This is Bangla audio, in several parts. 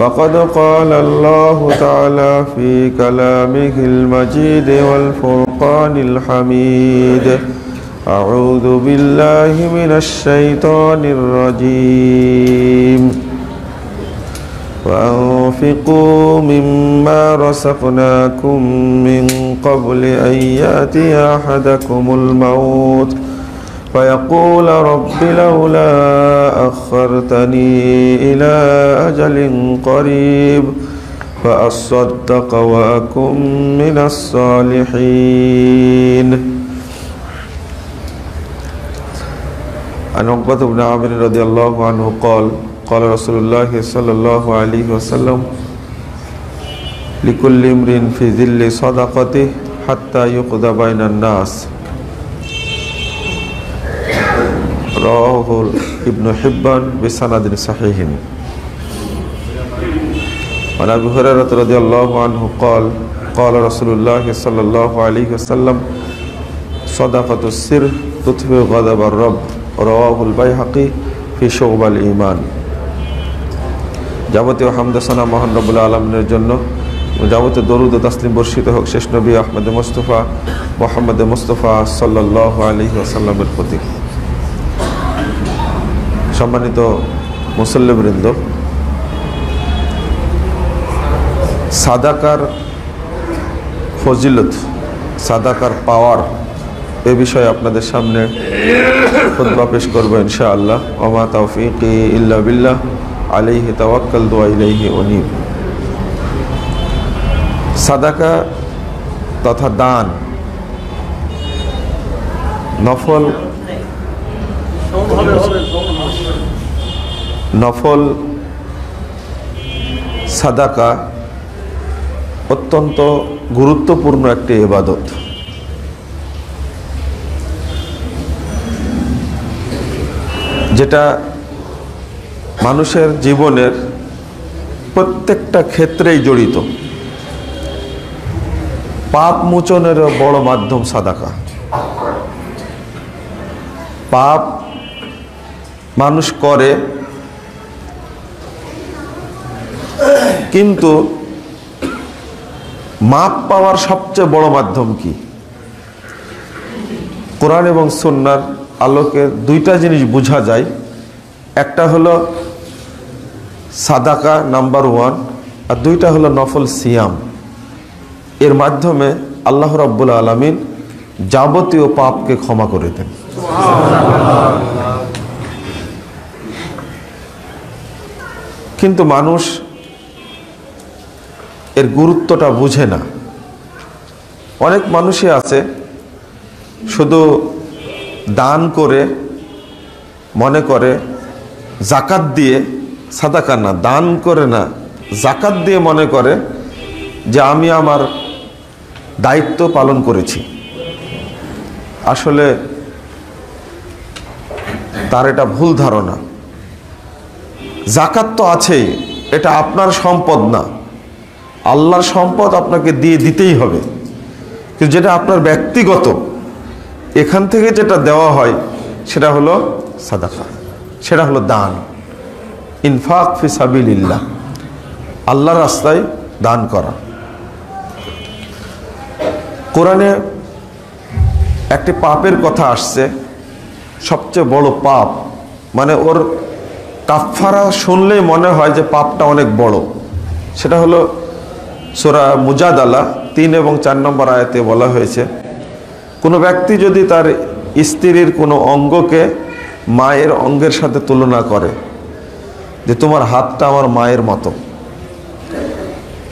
فقد قال الله تعالى في كلامه المجيد والفرقان الحميد. أعوذ بالله من الشيطان الرجيم. وأنفقوا مما رزقناكم من قبل أن يأتي أحدكم الموت. فيقول رب لولا أخرتني إلى أجل قريب فأصدق وأكن من الصالحين. عن عقبة بن عامر رضي الله عنه قال قال رسول الله صلى الله عليه وسلم لكل امرئ في ذل صدقته حتى يقضى بين الناس. رواه ابن حبان بسند صحيح عن ابي هريره رضي الله عنه قال قال رسول الله صلى الله عليه وسلم صدقه السر تطفئ غضب الرب رواه البيهقي في شعب الايمان যাবতীয় হামদাসানা মহান রবুল্লা আলমিনের জন্য যাবতীয় দরুদ ও তাসলিম বর্ষিত হোক শেষ নবী আহমদ মুস্তফা মোহাম্মদ মুস্তফা সাল্লাহ আলী আসাল্লামের প্রতি সম্মানিত মুসল্লিবৃন্দ, সাদাকার ফজিলত, সাদাকার পাওয়ার এ বিষয়ে আপনাদের সামনে খুদ্া পেশ করব ইনশাআল্লাহ। ওমা তৌফিক ইল্লা বিল্লাহ আলিহি তাওয়াক্কাল, দোয়া সাদাকা তথা দান, নফল নফল সাদাকা অত্যন্ত গুরুত্বপূর্ণ একটি এবাদত যেটা মানুষের জীবনের প্রত্যেকটা ক্ষেত্রেই জড়িত। পাপ মোচনেরও বড় মাধ্যম সাদাকা। পাপ মানুষ করে কিন্তু মাপ পাওয়ার সবচেয়ে বড় মাধ্যম কি? কোরআন এবং সন্ন্যার আলোকে দুইটা জিনিস বোঝা যায়। একটা হলো সাদাকা নাম্বার ওয়ান, আর দুইটা হলো নফল সিয়াম। এর মাধ্যমে আল্লাহ রব্বুল আলমিন যাবতীয় পাপকে ক্ষমা করে দেন। কিন্তু মানুষ এর গুরুত্বটা বুঝে না। অনেক মানুষই আছে, শুধু দান করে, মনে করে, জাকাত দিয়ে, সাদাকা না, দান করে না, জাকাত দিয়ে মনে করে যে আমি আমার দায়িত্ব পালন করেছি। আসলে তার এটা ভুল ধারণা। জাকাত তো আছেই, এটা আপনার সম্পদ না। আল্লাহর সম্পদ আপনাকে দিয়ে দিতেই হবে। কিন্তু যেটা আপনার ব্যক্তিগত, এখান থেকে যেটা দেওয়া হয়, সেটা হলো সাদাকা, সেটা হলো দান। ইনফাক ফি সাবিল্লাহ আল্লাহর রাস্তায় দান করা। কোরআনে একটি পাপের কথা আসছে, সবচেয়ে বড় পাপ মানে ওর কাফারা শুনলেই মনে হয় যে পাপটা অনেক বড়। সেটা হলো সোরা মুজাদালা তিন এবং চার নম্বর আয়াতে বলা হয়েছে, কোনো ব্যক্তি যদি তার স্ত্রীর কোনো অঙ্গকে মায়ের অঙ্গের সাথে তুলনা করে, যে তোমার হাতটা আমার মায়ের মতো,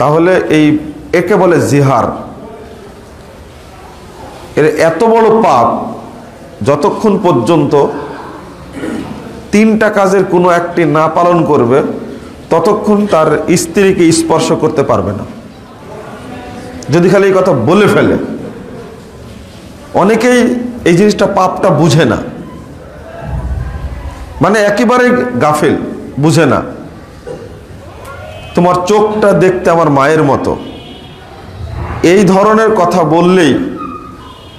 তাহলে এই একে বলে জিহার। এর এত বড় পাপ, যতক্ষণ পর্যন্ত তিনটা কাজের কোনো একটি না পালন করবে, ততক্ষণ তার স্ত্রীকে স্পর্শ করতে পারবে না। যদি খালি এই কথা বলে ফেলে। অনেকেই এই জিনিসটা পাপটা বুঝে না। মানে একেবারেই গাফিল, বুঝে না। তোমার চোখটা দেখতে আমার মায়ের মতো। এই ধরনের কথা বললেই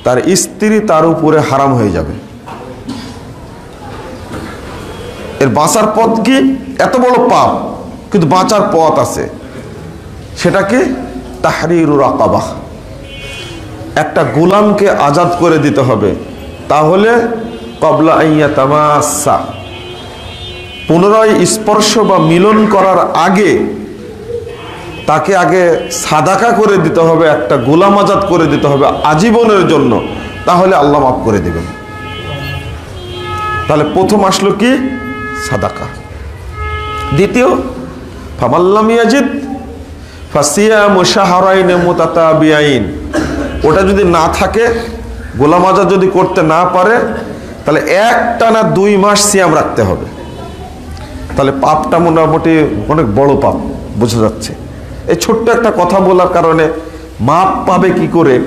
তার স্ত্রী তার উপরে হারাম হয়ে যাবে। এর বাঁচার পথ কি? এত বড় পাপ, কিন্তু বাঁচার পথ আছে। সেটা কি? তাহরিরুর আকাবাহ একটা গোলামকে আজাদ করে দিতে হবে। তাহলে কবলা আইয়া তামাসা। পুনরায় স্পর্শ বা মিলন করার আগে তাকে আগে সাদাকা করে দিতে হবে, একটা গোলাম আজাদ করে দিতে হবে আজীবনের জন্য। তাহলে আল্লাহ মাফ করে দিবেন। তাহলে প্রথম আসলো কি? সাদাকা। দ্বিতীয়, ফামাল্লাম ইয়াজিদ ওটা যদি না থাকে, গোলাম আজাদ যদি করতে না পারে, তাহলে একটা না দুই মাস সিয়াম রাখতে হবে। তাহলে পাপটা মোটামুটি অনেক বড় পাপ, বোঝা যাচ্ছে। এই ছোট্ট একটা কথা বলার কারণে মাপ পাবে কি করে,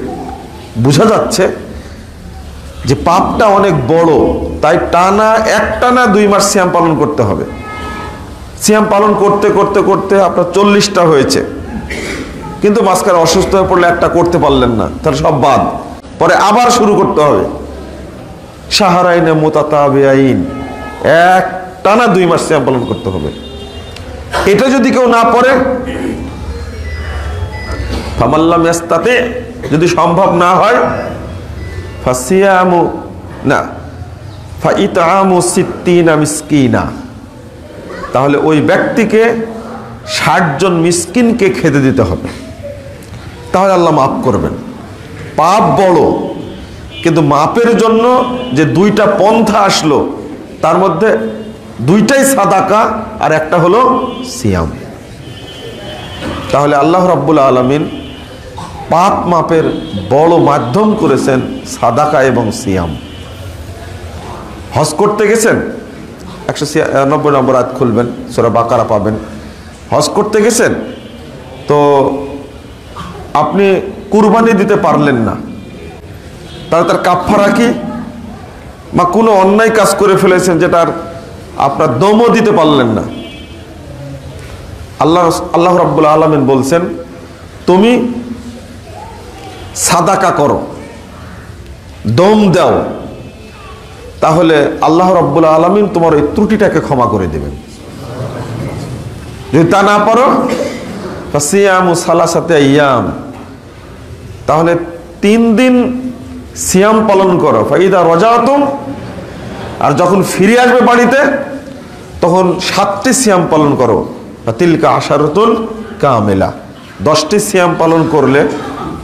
বোঝা যাচ্ছে যে পাপটা অনেক বড়, তাই টানা একটা না দুই মাস সিয়াম পালন করতে হবে। সিয়াম পালন করতে করতে করতে আপনার চল্লিশটা হয়েছে। কিন্তু মাঝখানে অসুস্থ হয়ে পড়লে একটা করতে পারলেন না, তাহলে সব বাদ। পরে আবার শুরু করতে হবে। সাহারাইনে মোতাতাবিআইন। এক টানা দুই মাস সিয়াম পালন করতে হবে। এটা যদি কেউ না পড়ে ফামাল্লাম ইয়াস্তাতে, যদি সম্ভব না হয়, ফাসিয়ামু, না, ফাইতামু সিত্তিনা মিসকিনা। তাহলে ওই ব্যক্তিকে ষাট জন মিসকিনকে খেতে দিতে হবে। তাহলে আল্লাহ মাফ করবেন। পাপ বড় কিন্তু মাপের জন্য যে দুইটা পন্থা আসলো, তার মধ্যে দুইটাই সাদাকা আর একটা হলো সিয়াম। তাহলে আল্লাহ রাব্বুল আলমিন পাপ মাপের বড় মাধ্যম করেছেন সাদাকা এবং সিয়াম। হজ করতে গেছেন? একশো নব্বই নম্বর আয়াত খুলবেন, সোরা বাকারা পাবেন। হজ করতে গেছেন? তো আপনি কুরবানি দিতে পারলেন না। তাহলে তার কাফারা কি বা কোনো অন্যায় কাজ করে ফেলেছেন যেটার আপনার দমও দিতে পারলেন না। আল্লাহ আল্লাহ রাব্বুল আলমিন বলছেন, তুমি সাদাকা করো, দম দাও, তাহলে আল্লাহ রব্বুল আলমিন তোমার ওই ত্রুটিটাকে ক্ষমা করে দেবেন। যদি তা না পারো ইয়াম তাহলে তিন দিন সিয়াম পালন করো। ফাইদা রজাতম। আর যখন ফিরে আসবে বাড়িতে, তখন সাতটি সিয়াম পালন করো। তিলকা আশারতুল কামেলা। দশটি সিয়াম পালন করলে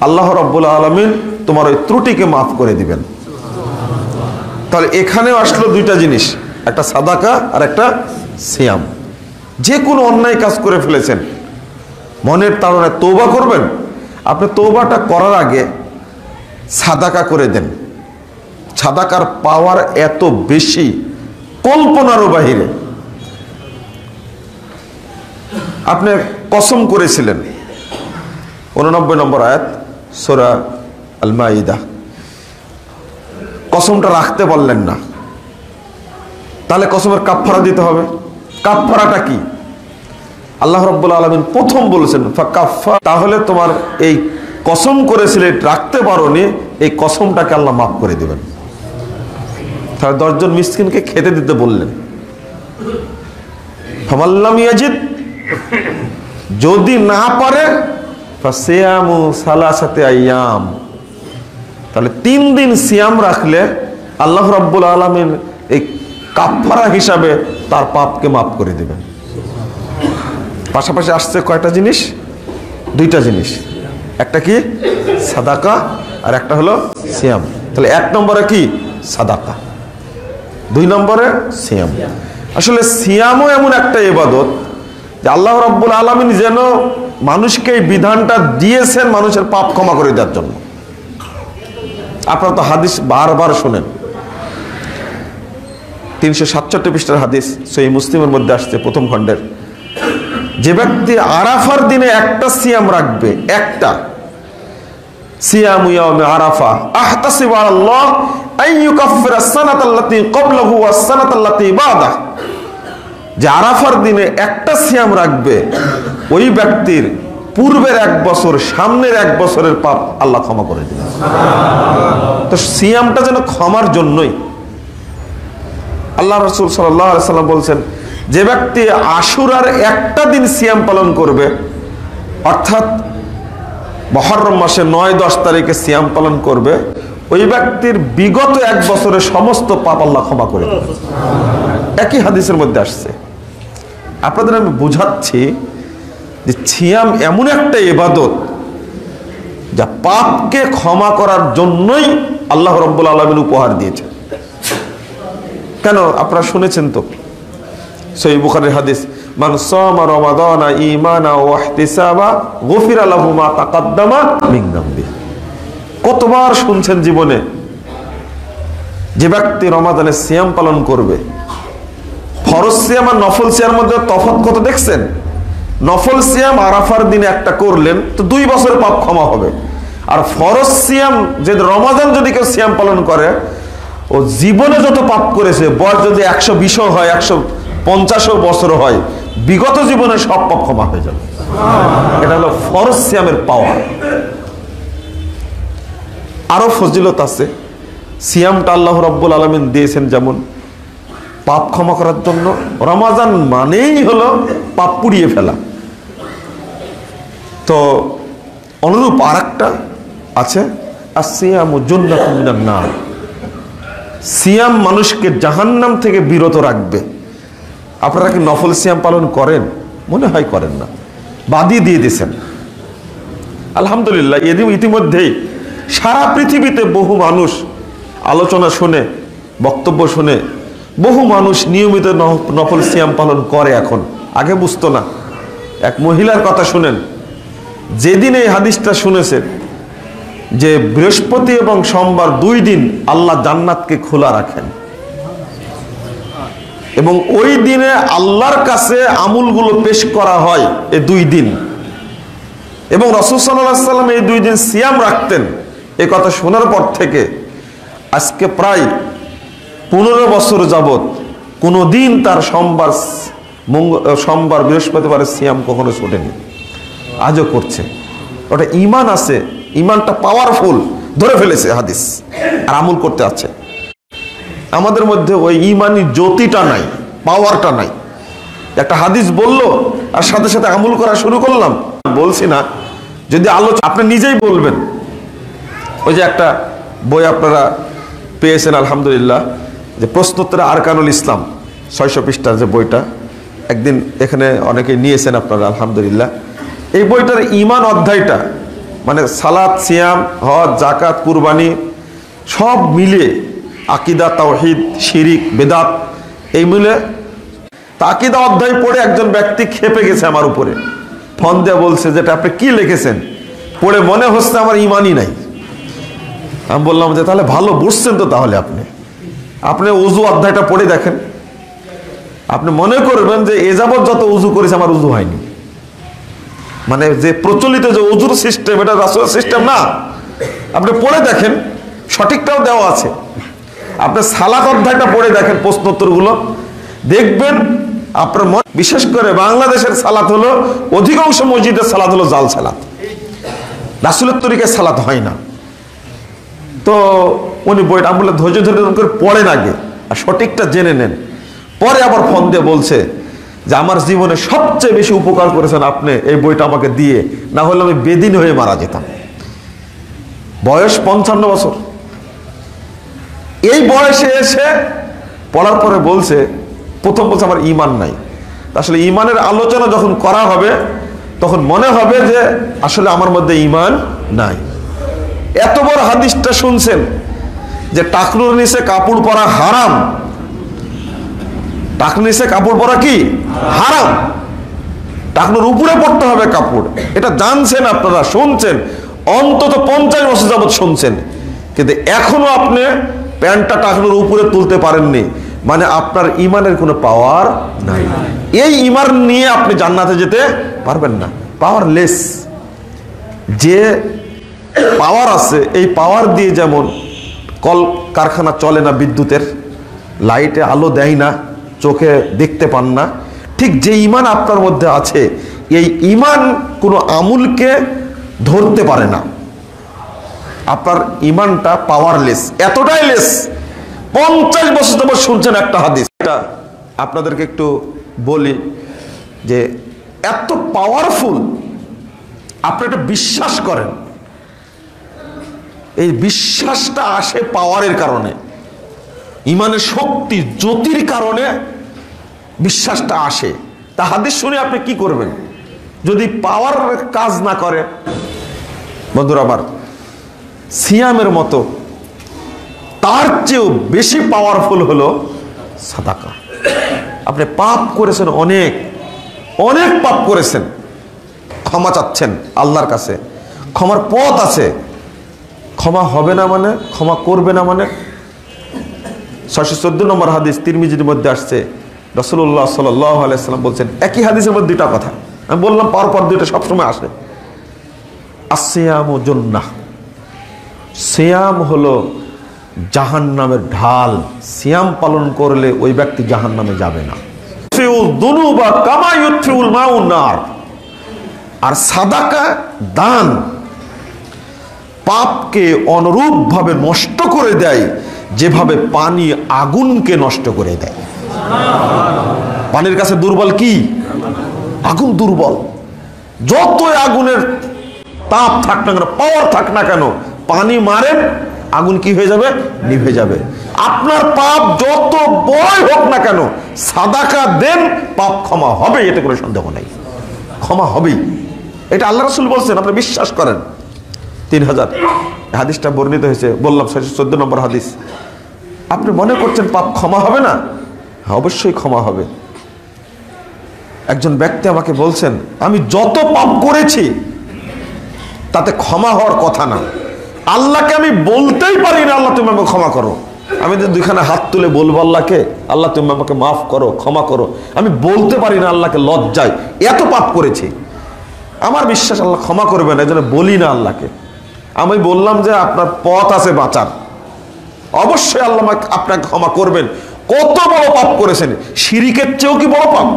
আল্লাহ রব্বুল আলমিন তোমার ওই ত্রুটিকে মাফ করে দিবেন। তাহলে এখানেও আসলো দুইটা জিনিস, একটা সাদাকা আর একটা সিয়াম। যে কোনো অন্যায় কাজ করে ফেলেছেন। মনের তাড়নায় তৌবা করবেন। আপনি তৌবাটা করার আগে সাদাকা করে দেন। সাদাকার পাওয়ার এত বেশি কল্পনারও বাহিরে। আপনি কসম করেছিলেন। উননব্বই নম্বর আয়াত, সোরা আল মাইদা কসমটা রাখতে পারলেন না। তাহলে কসমের কাপফারা দিতে হবে। কাপফারাটা কি? আল্লাহ রব্বুল আলমিন প্রথম বলেছেন তাহলে তোমার এই কসম করেছিলে রাখতে পারোনি, এই কসমটাকে আল্লাহ মাফ করে দেবেন। তাহলে দশজন মিসকিনকে খেতে দিতে বললেন। যদি না পারে তাহলে তিন দিন সিয়াম রাখলে আল্লাহ রাব্বুল আলমিন এই কাফারা হিসাবে তার পাপকে মাফ করে দেবেন। পাশাপাশি আসছে কয়টা জিনিস? দুইটা জিনিস। একটা কি? সাদাকা, আর একটা হলো সিয়াম। তাহলে এক নম্বরে কি? সাদাকা। দুই নম্বরে সিয়াম। আসলে সিয়ামও এমন একটা ইবাদত যে আল্লাহ রব্বুল আলমিন যেন মানুষকে এই বিধানটা দিয়েছেন মানুষের পাপ ক্ষমা করে দেওয়ার জন্য। আপনারা তো হাদিস বারবার শোনেন। তিনশো সাতষট্টি পৃষ্ঠার হাদিস সেই মুসলিমের মধ্যে আসছে প্রথম খণ্ডের। যে ব্যক্তি আরাফার দিনে একটা সিয়াম রাখবে, একটা। সিয়াম আরাফা। যে আরাফার দিনে একটা সিয়াম রাখবে, ওই ব্যক্তির পূর্বের এক বছর, সামনের এক বছরের পাপ আল্লাহ ক্ষমা করে তো সিয়ামটা যেন ক্ষমার জন্যই। আল্লাহ রসুল সাল্লাম বলছেন যে ব্যক্তি আশুরার একটা দিন সিয়াম পালন করবে, অর্থাৎ মহরম মাসে নয় দশ তারিখে সিয়াম পালন করবে, ওই ব্যক্তির বিগত এক বছরের সমস্ত পাপ আল্লাহ ক্ষমা করে একই হাদিসের মধ্যে আসছে। আপনাদের আমি বুঝাচ্ছি যে সিয়াম এমন একটা ইবাদত যা পাপকে ক্ষমা করার জন্যই আল্লাহ রব্বুল আলমিন উপহার দিয়েছে কেন? আপনারা শুনেছেন তো। গফিরা কতবার শুনছেন জীবনে যে ব্যক্তি রমাদানে সিয়াম পালন করবে? ফরজ সিয়াম আর নফল সিয়ার মধ্যে তফাৎ কত দেখছেন? নফল সিয়াম আরাফার দিনে একটা করলেন, তো দুই বছর পাপ ক্ষমা হবে। আর ফরজ সিয়াম, যে রমাদান যদি কেউ সিয়াম পালন করে, ও জীবনে যত পাপ করেছে, বয়স যদি একশো বিশও হয়, একশো পঞ্চাশও বছর হয়, বিগত জীবনে সব পাপ ক্ষমা হয়ে যাবে। এটা হলো ফরজ সিয়ামের আরও ফজিলত আছে, সিয়ামটা আল্লাহ রব্বুল আলমিন দিয়েছেন যেমন, পাপ ক্ষমা করার জন্য। রমাজান মানেই হলো পাপ পুড়িয়ে ফেলা। তো অনুরূপ আর একটা আছে আর সিয়াম জন্নাতুমিনার নাম সিয়াম মানুষকে জাহান্নাম থেকে বিরত রাখবে। আপনারা কি নফল সিয়াম পালন করেন? মনে হয় করেন না। বাদি দিয়ে দিছেন আলহামদুলিল্লাহ, এদিন ইতিমধ্যেই সারা পৃথিবীতে বহু মানুষ আলোচনা শুনে, বক্তব্য শুনে, বহু মানুষ নিয়মিত নফল সিয়াম পালন করে এখন। আগে বুঝতো না। এক মহিলার কথা শুনেন, যেদিন এই হাদিসটা শুনেছেন, যে বৃহস্পতি এবং সোমবার দুই দিন আল্লাহ জান্নাতকে খোলা রাখেন। এবং ওই দিনে আল্লাহর কাছে আমুলগুলো পেশ করা হয় এই দুই দিন। এবং রসুল সাল্লাহ সাল্লাম এই দুই দিন সিয়াম রাখতেন। এ কথা শোনার পর থেকে আজকে প্রায় পনেরো বছর যাবৎ কোনো দিন তার সোমবার সোমবার বৃহস্পতিবারের সিয়াম কখনো ছোটেনি আজও করছে। ওটা ইমান আছে ইমানটা পাওয়ারফুল ধরে ফেলেছে হাদিস। আর আমল করতে আছে। আমাদের মধ্যে ওই ইমানি জ্যোতিটা নাই পাওয়ারটা নাই। একটা হাদিস বলল, আর সাথে সাথে আমল করা শুরু করলাম। বলছি না, যদি আলোচনা আপনি নিজেই বলবেন। ওই যে একটা বই আপনারা পেয়েছেন, আলহামদুলিল্লাহ, যে প্রশ্নোত্তরে আরকানুল ইসলাম, ছয়শো পৃষ্ঠার যে বইটা, একদিন এখানে অনেকে নিয়েছেন আপনারা, আলহামদুলিল্লাহ। এই বইটার ইমান অধ্যায়টা মানে সালাদ সিয়াম, হজ জাকাত কুরবানি, সব মিলে আকিদা, তাওহিদ, শিরিক, বেদাত, এই মিলে তাকিদা অধ্যায় পড়ে একজন ব্যক্তি খেপে গেছে আমার উপরে। ফোন দেওয়া বলছে, যেটা আপনি কি লিখেছেন? পড়ে মনে হচ্ছে আমার ইমানই নাই। আমি বললাম যে, তাহলে ভালো বুঝছেন তো তাহলে আপনি। আপনি উজু অধ্যায়টা পড়ে দেখেন। আপনি মনে করবেন যে, এ যাবৎ যত উজু করেছে, আমার উজু হয়নি। মানে যে প্রচলিত যে উজুর সিস্টেম, এটা রাসুলের সিস্টেম না। আপনি পড়ে দেখেন, সঠিকটাও দেওয়া আছে। আপনি সালাত অধ্যায়টা পড়ে দেখেন প্রশ্নোত্তরগুলো। দেখবেন আপনার মন বিশেষ করে বাংলাদেশের সালাত হলো, অধিকাংশ মসজিদের সালাত হলো জাল সালাত। রাসুলের তরিকায় সালাত হয় না। তো উনি বইটা আমি ধৈর্য ধরে করে পড়েন আগে, আর সঠিকটা জেনে নেন। পরে আবার ফোন দিয়ে বলছে যে, আমার জীবনে সবচেয়ে বেশি উপকার করেছেন আপনি এই বইটা আমাকে দিয়ে, না হলে আমি বেদিন হয়ে মারা যেতাম। বয়স পঞ্চান্ন বছর। এই বয়সে এসে পড়ার পরে বলছে, প্রথম বলছে আমার ইমান নাই। আসলে ইমানের আলোচনা যখন করা হবে, তখন মনে হবে যে আসলে আমার মধ্যে ইমান নাই। এত বড় হাদিসটা শুনছেন যে টাকনুর নিচে কাপড় পরা হারাম। টাকনুর নিচে কাপড় পরা কি? হারাম। টাকনুর উপরে পড়তে হবে কাপড়। এটা জানছেন আপনারা, শুনছেন। অন্তত পঞ্চাশ বছর যাবৎ শুনছেন। কিন্তু এখনও আপনি প্যান্টটা টাকনুর উপরে তুলতে পারেননি। মানে আপনার ইমানের কোনো পাওয়ার নাই। এই ইমান নিয়ে আপনি জান্নাতে যেতে পারবেন না। পাওয়ার লেস যে পাওয়ার আছে, এই পাওয়ার দিয়ে যেমন কল কারখানা চলে না বিদ্যুতের, লাইটে আলো দেয় না, চোখে দেখতে পান না, ঠিক যে ইমান আপনার মধ্যে আছে, এই ইমান কোনো আমুলকে ধরতে পারে না। আপনার ইমানটা পাওয়ারলেস এতটাই লেস পঞ্চাশ বছর তোমার শুনছেন একটা হাদিস। এটা আপনাদেরকে একটু বলি যে এত পাওয়ারফুল আপনি এটা বিশ্বাস করেন, এই বিশ্বাসটা আসে পাওয়ারের কারণে। ইমানের শক্তি জ্যোতির কারণে বিশ্বাসটা আসে। তা হাদিস শুনে আপনি কি করবেন? যদি পাওয়ার কাজ না করে, বন্ধুরা আমার সিয়ামের মতো, তার চেয়েও বেশি পাওয়ারফুল হলো সাদাকা। আপনি পাপ করেছেন অনেক অনেক পাপ করেছেন। ক্ষমা চাচ্ছেন আল্লাহর কাছে। ক্ষমার পথ আছে। ক্ষমা হবে না মানে ক্ষমা করবে না মানে। ছয়শো চোদ্দ নম্বর হাদিস তিরমিজির মধ্যে আসছে। রসুল্লাহ সাল্লাম বলছেন, একই হাদিসের মধ্যে দুটা কথা। আমি বললাম পর পর দুইটা সবসময় আসে। আসিয়াম জন্না সিয়াম হলো জাহান নামের ঢাল। সিয়াম পালন করলে ওই ব্যক্তি জাহান নামে যাবে না। আর সাদাকা, দান পাপকে অনুরূপভাবে নষ্ট করে দেয়, যেভাবে পানি আগুনকে নষ্ট করে দেয়। পানির কাছে দুর্বল কি? আগুন দুর্বল। যতই আগুনের তাপ থাক না কেন পাওয়ার থাক না কেন পানি মারেন আগুন কি হয়ে যাবে? নিভে যাবে। আপনার পাপ যত বড় হোক না কেন, সাদাকা দেন, পাপ ক্ষমা হবে, এতে কোনো সন্দেহ নেই। ক্ষমা হবেই। এটা আল্লাহ রসুল বলছেন, আপনি বিশ্বাস করেন। তিন হাজার। হাদিসটা বর্ণিত হয়েছে, বললাম, ছয়শো চোদ্দ নম্বর হাদিস। আপনি মনে করছেন পাপ ক্ষমা হবে না? হ্যাঁ অবশ্যই ক্ষমা হবে। একজন ব্যক্তি আমাকে বলছেন, আমি যত পাপ করেছি, তাতে ক্ষমা হওয়ার কথা না। আল্লাহকে আমি বলতেই পারি না, আল্লাহ তুমি আমাকে ক্ষমা করো। আমি যে দুইখানে হাত তুলে বলব আল্লাহকে, আল্লাহ তুমি আমাকে মাফ করো, ক্ষমা করো। আমি বলতে পারি না আল্লাহকে লজ্জায়, এত পাপ করেছি। আমার বিশ্বাস আল্লাহ ক্ষমা করবে না এই বলি না আল্লাহকে। আমি বললাম যে আপনার পথ আছে বাঁচার। অবশ্যই আল্লাহ আপনাকে ক্ষমা করবেন। কত বড় পাপ করেছেন। শিরিকের চেয়েও কি বড় পাপ?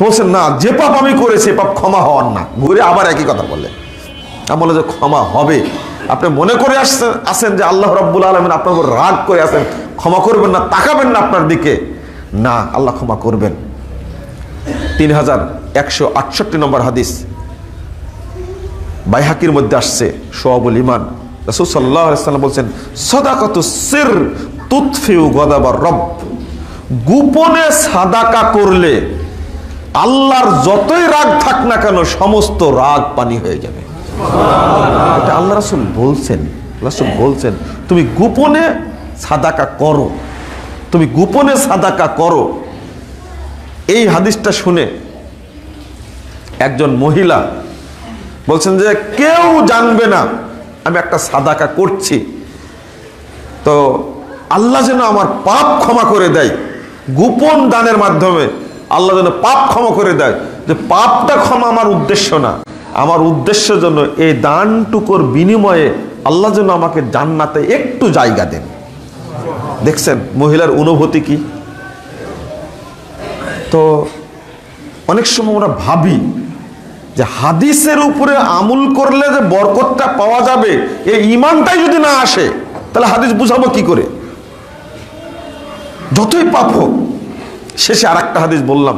বলছেন, না, যে পাপ আমি করেছি পাপ ক্ষমা হওয়ার না। ঘুরে আবার একই কথা বললেন। আমি বলে যে ক্ষমা হবে। আপনি মনে করে আসছেন আসেন যে আল্লাহ রব্বুল আলমিন আপনার উপর রাগ করে আসেন ক্ষমা করবেন না, তাকাবেন না আপনার দিকে। না, আল্লাহ ক্ষমা করবেন। তিন হাজার একশো আটষট্টি নম্বর হাদিস। বাইহাকির মধ্যে আসছে সোয়াবুল ইমান রসুল সাল্লাম বলছেন, সদাকত সির তুৎফিউ গদাবার রব। গোপনে সাদাকা করলে আল্লাহর যতই রাগ থাক না কেন, সমস্ত রাগ পানি হয়ে যাবে। এটা আল্লাহ রাসুল বলছেন রাসুল বলছেন, তুমি গোপনে সাদাকা করো, তুমি গোপনে সাদাকা করো। এই হাদিসটা শুনে একজন মহিলা বলছেন যে, কেউ জানবে না আমি একটা সাদাকা করছি। তো আল্লাহ যেন আমার পাপ ক্ষমা করে দেয়। গোপন দানের মাধ্যমে আল্লাহ যেন পাপ ক্ষমা করে দেয়। যে পাপটা ক্ষমা আমার উদ্দেশ্য না। আমার উদ্দেশ্যের জন্য এই দানটুকুর বিনিময়ে আল্লাহ যেন আমাকে জান্নাতে একটু জায়গা দেন। দেখছেন, মহিলার অনুভূতি কি? তো অনেক সময় আমরা ভাবি যে হাদিসের উপরে আমুল করলে যে বরকতটা পাওয়া যাবে, এই ইমানটাই যদি না আসে, তাহলে হাদিস বুঝাবো কি করে? যতই পাপ হোক, শেষে আর একটা হাদিস বললাম।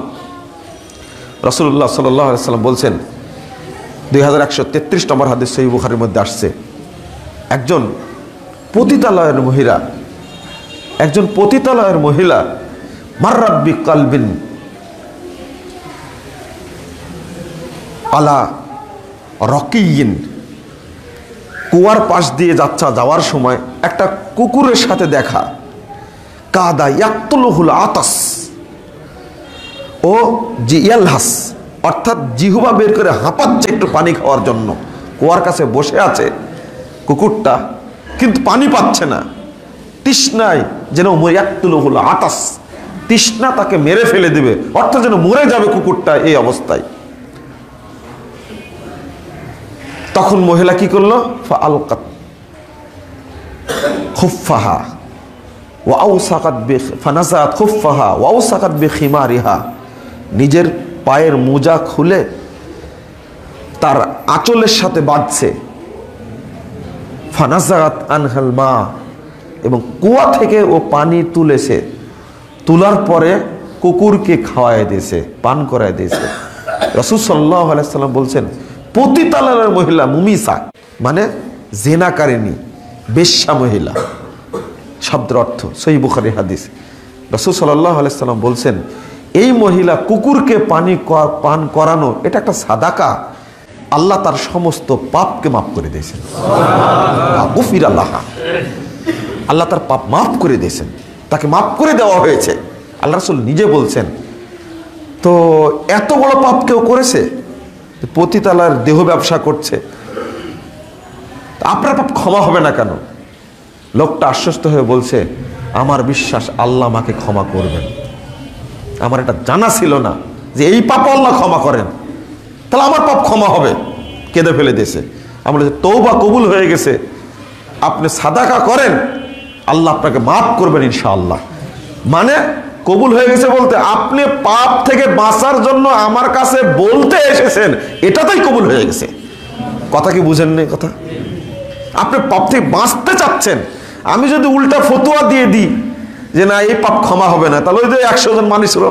রসুল্লাহ সাল্লাম বলছেন দুই হাজার একশো তেত্রিশ নম্বর হাদিস সহি বুখারের মধ্যে আসছে। একজন পতিতালয়ের মহিলা, একজন পতিতালয়ের মহিলা মার্রাব্বি কালবিন আলা রকিইন কুয়ার পাশ দিয়ে যাচ্ছা যাওয়ার সময় একটা কুকুরের সাথে দেখা। কাদা ইয়াক্তলহুল আতাস ও জি ইয়ালহাস অর্থাৎ জিহুবা বের করে হাঁপাচ্ছে একটু পানি খাওয়ার জন্য। কুয়ার কাছে বসে আছে কুকুরটা, কিন্তু পানি পাচ্ছে না। তৃষ্ণায় যেন ইয়াক্তলহুল আতাস। তৃষ্ণা তাকে মেরে ফেলে দিবে, অর্থাৎ যেন মরে যাবে কুকুরটা এই অবস্থায়। তখন মহিলা কি করল? আলকাত খুফাহা ওয়াউ সাকাত খুফাহা ওয়াউ সাকাত বে খিমারিহা। নিজের পায়ের মোজা খুলে তার আঁচলের সাথে বাঁধছে। ফানাজাত আনহাল মা। এবং কুয়া থেকে ও পানি তুলেছে। তোলার পরে কুকুরকে খাওয়াই দিয়েছে, পান করায় দিয়েছে। রসুল সাল্লাহ আলাইসাল্লাম বলছেন পতিতালার মহিলা মুমিসা মানে জেনাকারিনী বেশ্যা মহিলা। শব্দের অর্থ সই বুখারি হাদিস। রসুল সাল্লাহ আলাইসাল্লাম বলছেন এই মহিলা কুকুরকে পানি পান করানো, এটা একটা সাদাকা। আল্লাহ তার সমস্ত পাপকে মাফ করে দিয়েছেন। আল্লাহ তার পাপ মাফ করে দিয়েছেন। তাকে মাফ করে দেওয়া হয়েছে। আল্লাহ রসুল নিজে বলছেন, তো এত বড় পাপ কেউ করেছে? পতিতালার দেহ ব্যবসা করছে। আপনার পাপ ক্ষমা হবে না কেন? লোকটা আশ্বস্ত হয়ে বলছে, আমার বিশ্বাস আল্লাহ আমাকে ক্ষমা করবেন। আমার এটা জানা ছিল না যে এই পাপ আল্লাহ ক্ষমা করেন। তাহলে আমার পাপ ক্ষমা হবে, কেঁদে ফেলে দিয়েছে। আমরা তৌবা কবুল হয়ে গেছে। আপনি সাদাকা করেন, আল্লাহ আপনাকে মাফ করবেন ইনশাআল্লাহ। মানে কবুল হয়ে গেছে বলতে, আপনি পাপ থেকে বাঁচার জন্য আমার কাছে বলতে এসেছেন, এটাতেই কবুল হয়ে গেছে। কথা কি বুঝেন নেই কথা? আপনি পাপ থেকে বাঁচতে চাচ্ছেন। আমি যদি উল্টা ফতুয়া দিয়ে দিই যে না, এই পাপ ক্ষমা হবে না। তাহলে ওই যে একশো জন মানুষ ছিল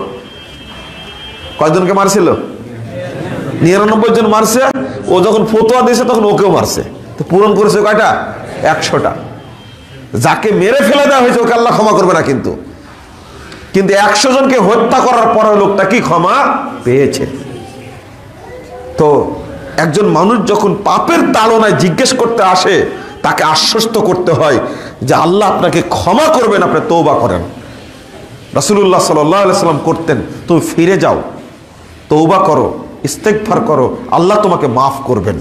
কয়জনকে মারছিল? নিরানব্বই জন মারছে, ও যখন ফতোয়া দিয়েছে তখন ওকেও মারছে। তো পূরণ করেছে কয়টা? একশোটা। যাকে মেরে ফেলে দেওয়া হয়েছে ওকে আল্লাহ ক্ষমা করবে না কিন্তু। কিন্তু একশো জনকে হত্যা করার পরে লোকটা কি ক্ষমা পেয়েছে? তো একজন মানুষ যখন পাপের তাড়নায় জিজ্ঞেস করতে আসে, তাকে আশ্বস্ত করতে হয় যে আল্লাহ আপনাকে ক্ষমা করবেন, আপনি তৌবা করেন। রাসুল্লাহ সাল্লাম করতেন, তুমি ফিরে যাও তৌবা করো ইস্তেকফার করো, আল্লাহ তোমাকে মাফ করবেন।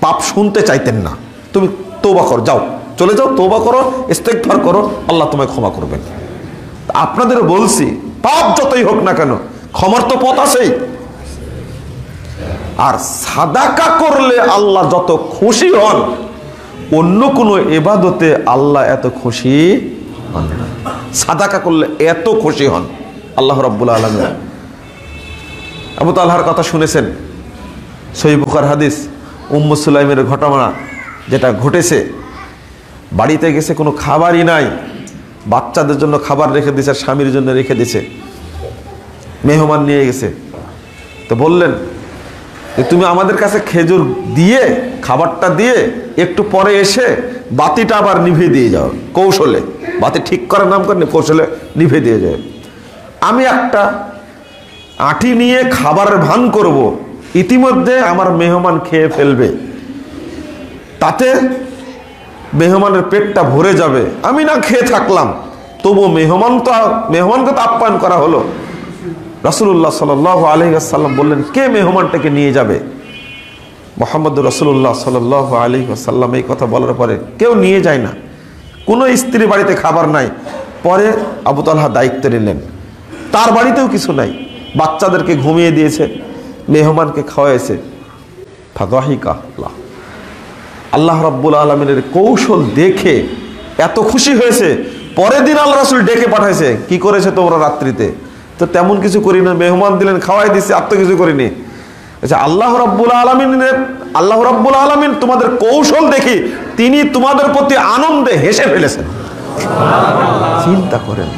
পাপ শুনতে চাইতেন না। তুমি তৌবা করো, যাও, চলে যাও তৌবা করো ইস্তেকফার করো, আল্লাহ তোমায় ক্ষমা করবেন। আপনাদের বলছি, পাপ যতই হোক না কেন, ক্ষমার তো পথ আছেই। আর সাদাকা করলে আল্লাহ যত খুশি হন অন্য কোনো এবাদতে আল্লাহ এত খুশি হন না। সাদাকা করলে এত খুশি হন। আল্লাহ রব্বুল আলম আবু তাল্লাহার কথা শুনেছেন? সহিবুখার হাদিস, উম্মু সুলাইমের ঘটনা যেটা ঘটেছে। বাড়িতে গেছে, কোনো খাবারই নাই। বাচ্চাদের জন্য খাবার রেখে দিয়েছে, স্বামীর জন্য রেখে দিয়েছে। মেহমান নিয়ে গেছে। তো বললেন যে তুমি আমাদের কাছে খেজুর দিয়ে, খাবারটা দিয়ে একটু পরে এসে বাতিটা আবার নিভে দিয়ে যাও, কৌশলে। বাতি ঠিক করার নাম করে কৌশলে নিভে দিয়ে যায় আমি একটা আটি নিয়ে খাবারের ভান করব। ইতিমধ্যে আমার মেহমান খেয়ে ফেলবে। তাতে মেহমানের পেটটা ভরে যাবে। আমি না খেয়ে থাকলাম তবু মেহমান তো, মেহমানকে তো আপ্যায়ন করা হলো। রসুল্লাহ সাল আলহিসাল্লাম বললেন, কে মেহমানটাকে নিয়ে যাবে? মোহাম্মদ রসুল্লাহ সাল আলী আসাল্লাম এই কথা বলার পরে কেউ নিয়ে যায় না। কোনো স্ত্রী বাড়িতে খাবার নাই। পরে আবু তালহা দায়িত্ব নিলেন। তার বাড়িতেও কিছু নাই। বাচ্চাদেরকে ঘুমিয়ে দিয়েছে, মেহমানকে খাওয়াইছে। আল্লাহ। আল্লাহ রব্বুল আলমিনের কৌশল দেখে এত খুশি হয়েছে। পরের দিন আল্লাহ রাসুল ডেকে পাঠাইছে, কি করেছে তোমরা রাত্রিতে? তো তেমন কিছু করি না, মেহমান দিলেন, খাওয়াই দিচ্ছে আর তো কিছু করিনি। আচ্ছা আল্লাহ রব্বুল আলমিনের, আল্লাহ রব্বুল আলমিন তোমাদের কৌশল দেখি, তিনি তোমাদের প্রতি আনন্দে হেসে ফেলেছেন। চিন্তা করেন,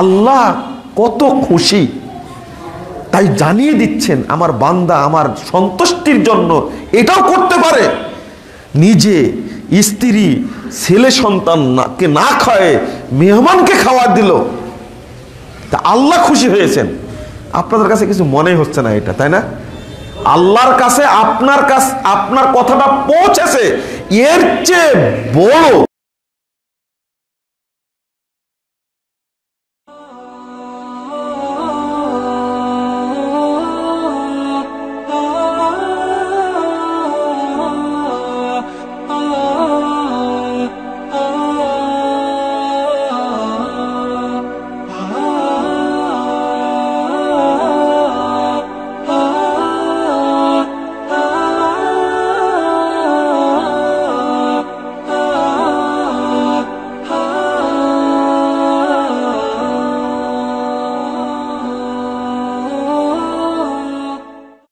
আল্লাহ কত খুশি। তাই জানিয়ে দিচ্ছেন, আমার বান্দা আমার সন্তুষ্টির জন্য এটাও করতে পারে। নিজে স্ত্রী, ছেলে সন্তানকে না খায় মেহমানকে খাওয়া দিল। তা আল্লাহ খুশি হয়েছেন। আপনাদের কাছে কিছু মনে হচ্ছে না এটা, তাই না? আল্লাহর কাছে আপনার কাছে আপনার কথাটা পৌঁছেছে। এর চেয়ে বড়